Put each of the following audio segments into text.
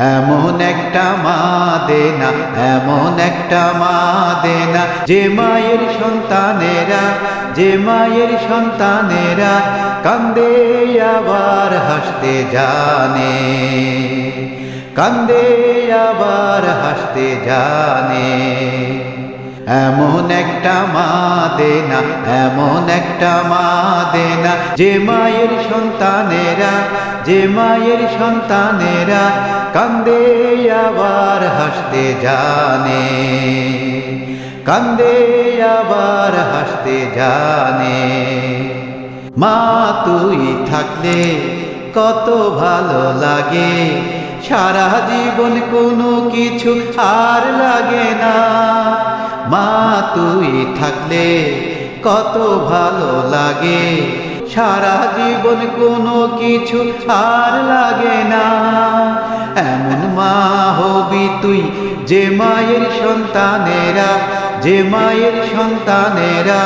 এমন একটা মা দেনা এমন একটা মা দেনা যে মায়ের সন্তানেরা, যে মায়ের সন্তানেরা কান্দে আবার হাসতে জানে। কান্দে আবার হাসতে জানে। এমন একটা মা দেনা এমন একটা মা দেনা যে মায়ের সন্তানেরা, যে মায়ের সন্তানেরা কান্দে আবার হাসতে জানে। কান্দে আবার হাসতে জানে। মা, তুই থাকলে কত ভালো লাগে। সারা জীবন কোনো কিছু আর লাগে না। মা, তুই থাকলে কত ভালো লাগে। সারা জীবন কোনো কিছু আর লাগে যে মায়ের সন্তানেরা, যে মায়ের সন্তানেরা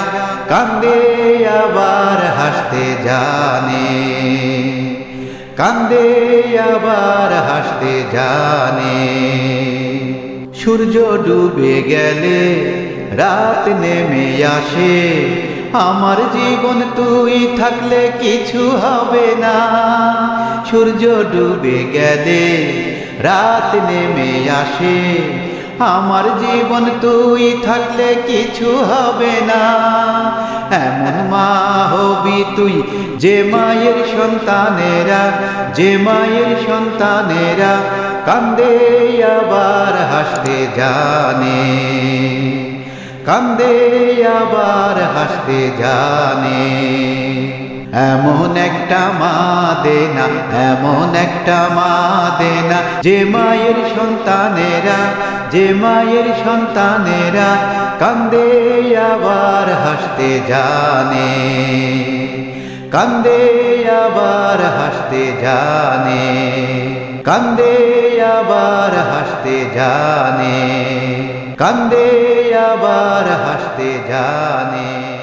কান্দে আবার হাসতে জানে। কান্দে আবার হাসতে জানে। সূর্য ডুবে গেলে রাত নেমে আসে। আমার জীবন তুই থাকলে কিছু হবে না। সূর্য ডুবে গেলে রাত নেমে আসে। আমার জীবন তুই থাকলে কিছু হবে না। এমন মা হবি তুই যে মায়ের সন্তানেরা, যে মায়ের সন্তানেরা কান্দে আবার হাসতে জানে। কান্দে আবার হাসতে জানে। এমন একটা মা দেনা এমন একটা মা দেনা যে মায়ের সন্তানেরা, যে মায়ের সন্তানেরা কান্দে আবার হাসতে জানে। কান্দে আবার হাসতে জানে। কান্দে আবার হাসতে জানে। কান্দে আবার হাসতে জানে।